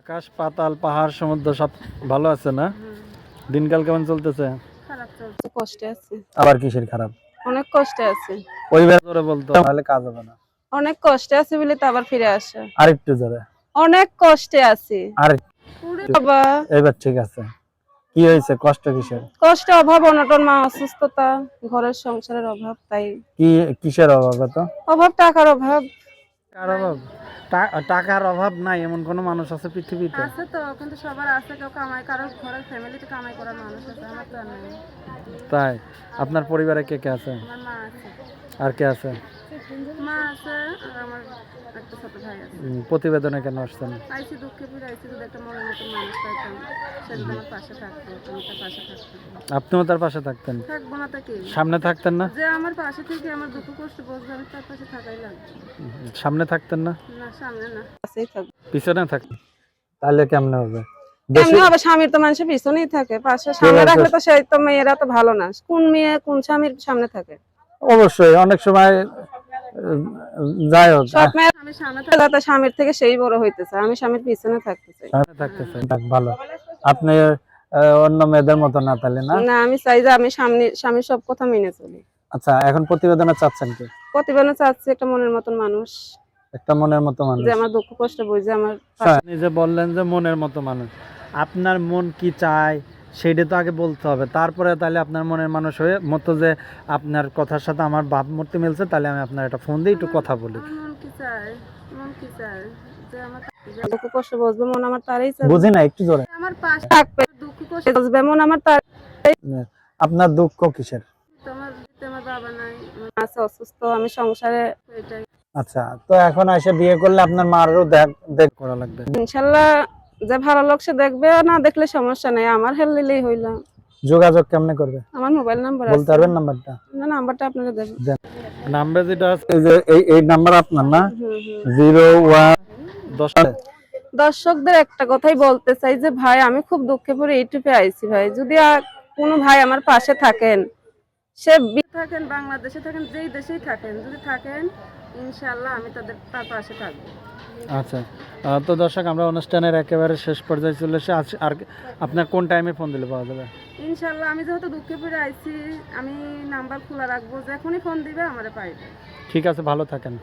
আকাশ পাতাল পাহাড় সমুদ্র সব ভালো আছে না? দিনকাল কেমন চলতেছে? কষ্টে আছে। আবার কিসের খারাপ? অনেক কষ্টে আছে। ওই ধরে বলতো তাহলে কাজ হবে না। অনেক কষ্টে আছে বলে তো আবার ফিরে আসে। আরেকটু জোরে। অনেক কষ্টে আছি। আর বাবা। এবার ঠিক আছে। কি হয়েছে? কষ্ট কিসের? কষ্ট অভাব অনটন মা অসুস্থতা ঘরের সংসারের অভাব তাই। কি কিসের অভাব এত? অভাব টাকার অভাব। টাকার অভাব? টাকার অভাব নাই এমন কোন মানুষ আছে পৃথিবীতে? আছে তো কিন্তু সবার আছে কেউ কামাই কারও ঘরের ফ্যামিলিতে কামাই করার মানুষ আছে আমার তো নাই। তাই? আপনার পরিবারে কে কে আছে? আমার মা আছে। আর কে আছে? আছে আর আমার একটা ছোট ভাই আছে। প্রতিবেদনে কেন আসছেন? আইসি দুঃখে ফিরে আইসি যদি একটা মনের মতন মানুষ পাইতাম সে আমার পাশে থাকতো আমি তার পাশে থাকতাম। আপনিও তার পাশে থাকতেন? থাকব না তাকে সামনে থাকতেন না? যে আমার পাশে থেকে আমার দুঃখ কষ্ট বসবে আমি তার পাশে থাকাই লাগবে। সামনে থাকতেন না? না সামনে না। পাশেই থাকবে পিছনে থাকতেন তাহলে কেমন হবে? হবে? স্বামীর তো মানুষের পিছনেই থাকে। পাশে সামনে রাখলে তো সেই তো মেয়েরা তো ভালো না। কোন মেয়ে কোন স্বামীর সামনে থাকে? অবশ্যই অনেক সময় যাই হোক স্বামীর থেকে সেই বড় হইতেছে আমি স্বামীর পিছনে থাকতে চাই থাকতেছে ভালো। আপনি অন্য মেয়েদের মতো না তাহলে না? না আমি চাই যে আমি সামনে স্বামীর সব কথা মেনে চলি। আচ্ছা এখন প্রতিবেদনে চাচ্ছেন কি? প্রতিবেদন চাচ্ছি একটা মনের মতন মানুষ। একটা মনের মতো মানুষ। যে আমার দুঃখ কষ্ট বুঝে আমার আপনি যে বললেন যে মনের মতো মানুষ আপনার মন কি চায়? সেইটা তো আগে বলতে হবে। তারপরে তাহলে আপনার মনের মানুষ হয়ে মতো যে আপনার কথার সাথে আমার ভাবমূর্তি মিলছে তাহলে আমি আপনার একটা ফোন দিয়ে একটু কথা বলি। আমার মন কি চায়? মন কি চায় যে আমার যে দুঃখ কষ্ট বুঝবে মন আমার তারই বুঝি না একটু জোরে। আমার পাশে থাকবে দুঃখ কষ্ট বুঝবে মন আমার তার আপনার দুঃখ কিসের? তোমার আমার বাবা নাই আছে অসুস্থ আমি সংসারে আচ্ছা তো এখন এসে বিয়ে করলে আপনার মারও দেখ দেখ করা লাগবে। ইনশাল্লাহ যে ভালো লোক সে দেখবে না দেখলে সমস্যা নেই। আমার হেল নিলেই হইল। যোগাযোগ কেমনে করবে? আমার মোবাইল নাম্বার বলতে পারবেন নাম্বারটা? না নাম্বারটা আপনারা দেবেন নাম্বার যেটা আছে এই যে এই এই নাম্বার আপনার না? হুম, হুম। জিরো ওয়ান দশ দর্শকদের একটা কথাই বলতে চাই যে ভাই আমি খুব দুঃখে পড়ে ইউটিউবে আইছি ভাই। যদি কোনো ভাই আমার পাশে থাকেন সে থাকেন বাংলাদেশে থাকেন যেই দেশেই থাকেন যদি থাকেন ইনশাল্লাহ আমি তাদের তার পাশে থাকব। আচ্ছা। তো দর্শক আমরা অনুষ্ঠানের একেবারে শেষ পর্যায়ে চলে এসে আজ আর আপনার কোন টাইমে ফোন দিলে পাওয়া যাবে? ইনশাল্লাহ আমি যেহেতু দুঃখে ফিরে আইছি আমি নাম্বার খোলা রাখব যখনই ফোন দিবে আমারে পাইবে। ঠিক আছে ভালো থাকেন।